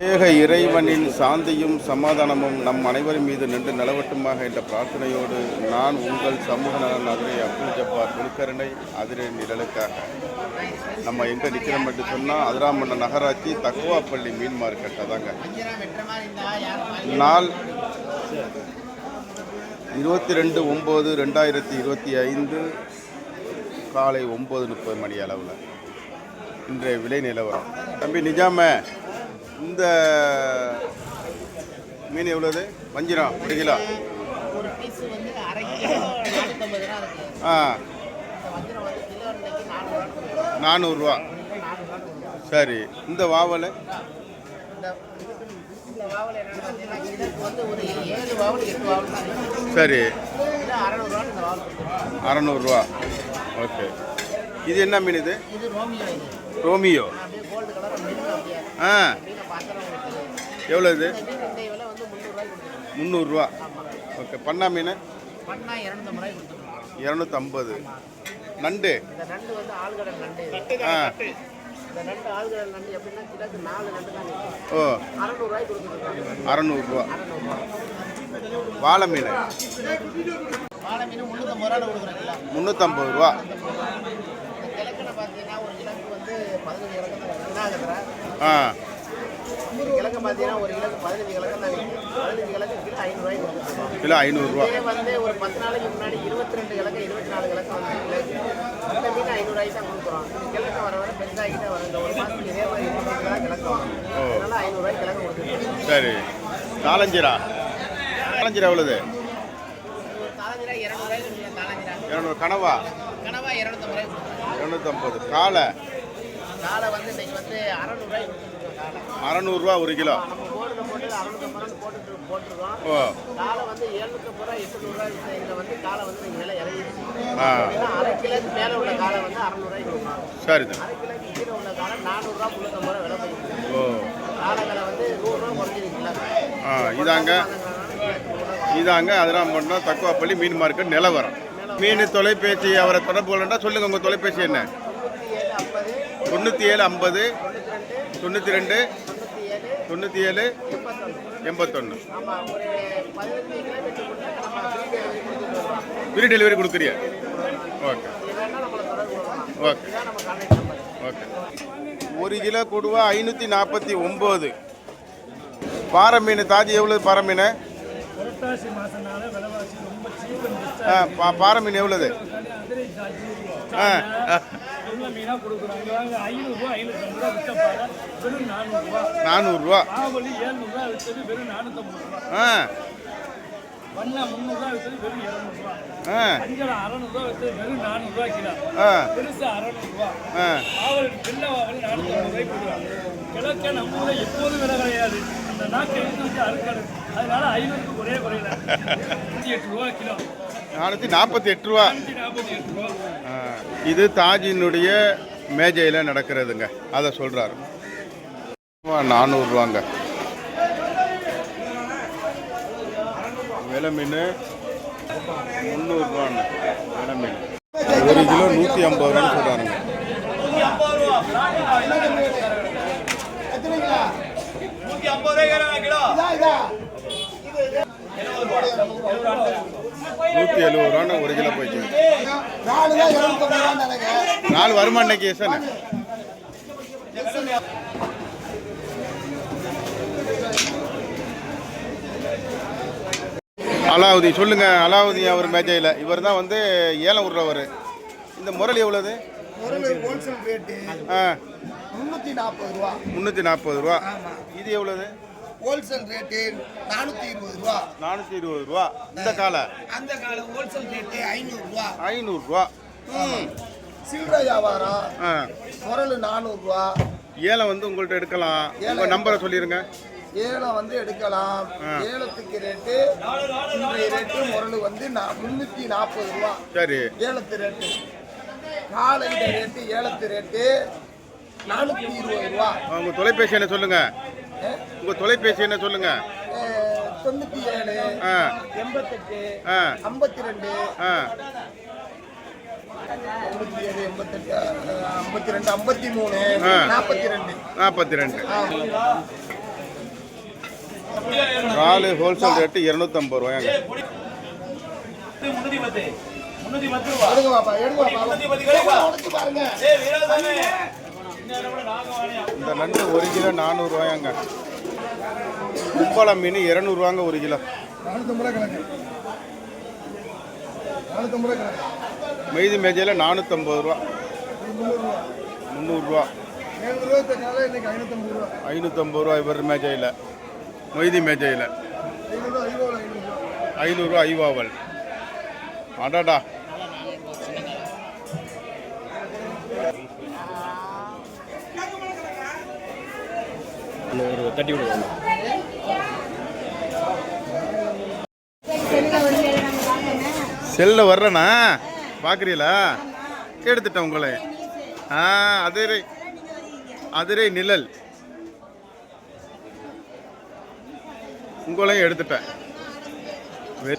ஏக இறைவனின் சாந்தியும் சமாதானமும் நம் அனைவரின் மீது நின்று நிலவட்டுமாக என்ற பிரார்த்தனையோடு நான் உங்கள் சமூக நலன் அதிரை அப்துல் ஜப்பார் குல்கருணை அதிரை நிழலுக்காக. நம்ம எங்கே நிற்கிறோம் என்று சொன்னால் அதிராமண்ண நகராட்சி தக்குவாப்பள்ளி மீன் மார்க்கெட் அதாங்க. நாள் இருபத்தி ரெண்டு ஒம்பது ரெண்டாயிரத்தி இருபத்தி ஐந்து காலை ஒம்பது முப்பது மணி அளவில். இன்றைய விலை நிலவரம். தம்பி நிஜாமே இந்த மீன் எவ்வளவு? வஞ்சிரம் ஒரு கிலோ. ஆ. நானூறுரூவா சரி இந்த வாவல்? சரி. அறநூறுரூவா ஓகே. இது என்ன மீன் இது? ரோமியோ ஆ. எவ்வளோ இது? முந்நூறுரூவா ஓகே பண்ணா மீன்? இரநூத்தம்பது. நண்டு? ஆ. ஓ. அறநூறுரூவா வாழை மீன். முந்நூற்றம்பது ரூபா. ஆ. கிழக்கு பார்த்தீங்கன்னா ஒரு கிழக்கு பதினஞ்சு கிழக்கு பதினஞ்சு கிழக்கு கிலோ ஐநூறுரூவாய்க்கு கொடுத்துருக்கோம். கிலோ ஐநூறுரூவா இதே வந்து ஒரு பத்து நாளைக்கு முன்னாடி இருபத்தி ரெண்டு கிழக்கு இருபத்தி நாலு கிழக்கு வந்து கிலோக்கு இந்த மீன் ஐநூறுரூவாய்க்கு தான் கொடுக்குறோம். கிழக்கு வர வர பெருசாகிட்டே வரும். இந்த ஒரு மாதத்துக்கு இதே மாதிரி இருபது கிழக்கு வரும். அதனால ஐநூறுரூவாய்க்கு கிழக்கு கொடுத்துருக்கோம். சரி. நாலஞ்சிரா எவ்வளவு? ஒரு தாளஞ்சிரா இரநூறுவாய்க்கு தாளஞ்சிரா இரநூறு. கனவா? கனவா இரநூத்தம்பது இரநூத்தம்பது. காலை? காலை வந்து இன்னைக்கு வந்து அறநூறுவாய்க்கு அறநூறுரூவா ஒரு கிலோ. ஓ. ஆ. சரி ஓ. ஆ இதாங்க. இதாங்க அதெல்லாம் பண்ணோம். தக்குவாப்பள்ளி மீன் மார்க்கெட் நிலவரம். மீன் தொலைபேசி அவரை தொடர்பு கொள்ளண்டா சொல்லுங்கள் உங்கள் தொலைபேசி என்ன? தொண்ணூற்றி ஏழு ஐம்பது தொண்ணூற்றி ரெண்டு தொண்ணூற்றி ஏழு எண்பத்தொன்று ஃப்ரீ டெலிவரி கொடுக்குறியா? ஓகே ஓகே ஓகே ஒரு கிலோ கொடுவா ஐநூற்றி நாற்பத்தி ஒம்பது. பாறை மீன் தாஜி எவ்வளோ பாறை மீன்? ஆ பாறை மீன் எவ்வளோது ஆ. உள்ள மீனாக கொடுக்குறாங்க. ஐநூறுரூவா ஐநூற்றம்பது ரூபா பாறை வெறும் நானூறுரூவா நானூறுரூவா ஆவலி ஏழ்நூறுரூவா விற்றது வெறும் நானூற்றம்பது ரூபா. ஆ. வண்ணா முந்நூறுரூவா விற்றது வெறும் இரநூறுவா. ஆ. அஞ்சலை அறநூறுவா விற்றது வெறும் நானூறுரூவா கிலோ. ஆ. பெருசு அறநூறுவா. ஆ. ஆவல் பிள்ளை ஆவல் நானூற்றம்பது ரூபாய் போடுவாங்க கிழக்க நம்ம ஊரில் எப்போதும் விலை கிடையாது. அந்த நாட்டை எடுத்து வச்சு அறுக்காது அதனால ஐநூறுக்கு ஒரே குறையில. நூற்றி எட்டு ரூபா கிலோ. நானூற்றி நாற்பத்தி எட்டு ரூபா. நூற்றி நாற்பத்தி எட்டு ரூபா. ஆ, இது தாஜினுடைய மேஜையில் நடக்கிறதுங்க. அதை சொல்கிறாரு நானூறுரூவாங்க விலை மீன் விலை மீன். ஒரு கிலோ நூற்றி ஐம்பது ரூபான்னு சொல்கிறாருங்க நூற்றி எழுபது ரூபான்னு ஒரு கிலோ போயிடுச்சு நாலு வருமா இன்னைக்கு சார் அலாவுதி சொல்லுங்க அலாவுதி அவர் மேஜையில். இவர் தான் வந்து ஏலம் விடுறவர் இந்த முரளி எவ்வளவு ஆ. முந்நூற்றி நாற்பது ரூபா. முந்நூற்றி நாற்பது ரூபா. இது எவ்வளவு? ஹோல்சேல் ரேட்டு நானூற்றி இருபது ரூபா. நானூற்றி இருபது ரூபா. இந்த காலை? அந்த கால ஹோல்சேல் ரேட்டு ஐநூறுரூவா ஐநூறுரூவா ம். சில்லறை வியாபாரம். ஆ. முரல் நானூறுரூவா ஏலம் வந்து உங்கள்கிட்ட எடுக்கலாம். உங்கள் நம்பரை சொல்லிடுங்க ஏலம் வந்து எடுக்கலாம். ஏலத்துக்கு ரேட்டு இன்றைய ரேட்டு முரல் வந்து நான் முந்நூற்றி நாற்பது ரூபா. சரி. ஏலத்து ரேட்டு. காலையில ரேட்டு ஏலத்து ரேட்டு. நானூற்றி இருபது ரூபா உங்கள் தொலைபேசி என்ன சொல்லுங்க. உங்கள் தொலைபேசி என்ன சொல்லுங்க. தொண்ணூற்றி ஏழு எண்பத்தெட்டு ஐம்பத்தி ரெண்டு ஐம்பத்தி ரெண்டு ஐம்பத்தி மூணு. நாற்பத்தி ரெண்டு நாற்பத்தி ரெண்டு இறால் ஹோல்சேல் ரேட்டு இரநூத்தம்பது ரூபாயாங்க முன்னூத்தி பத்து. முன்னூத்தி பத்து ரூபா. எடுங்க பாப்பா எடுங்க பாப்பா முன்னூத்தி பத்து கிடைப்பா உடைச்சு பாருங்க. இந்த நண்டு ஒரு கிலோ நானூறுரூவாயாங்க கும்பளம் மீன் இரநூறுவாங்க ஒரு கிலோ. மெய்தி மேஜையில் நானூற்றம்பது ரூபா. முந்நூறுரூவா. ஐநூற்றம்பது ரூபா. இவர் மேஜையில். மொய்தி மேஜையில். ஐநூறுரூவா ஐநூறு ஐநூறுரூவா ஐநூறுரூவா ஐவாவல் அடாடா செல்ல வர்றேனா? பார்க்குறீங்களா எடுத்துட்டேன் உங்களை. ஆ அதிரை அதிரை நிழல். உங்களையும் எடுத்துட்டேன். வெ-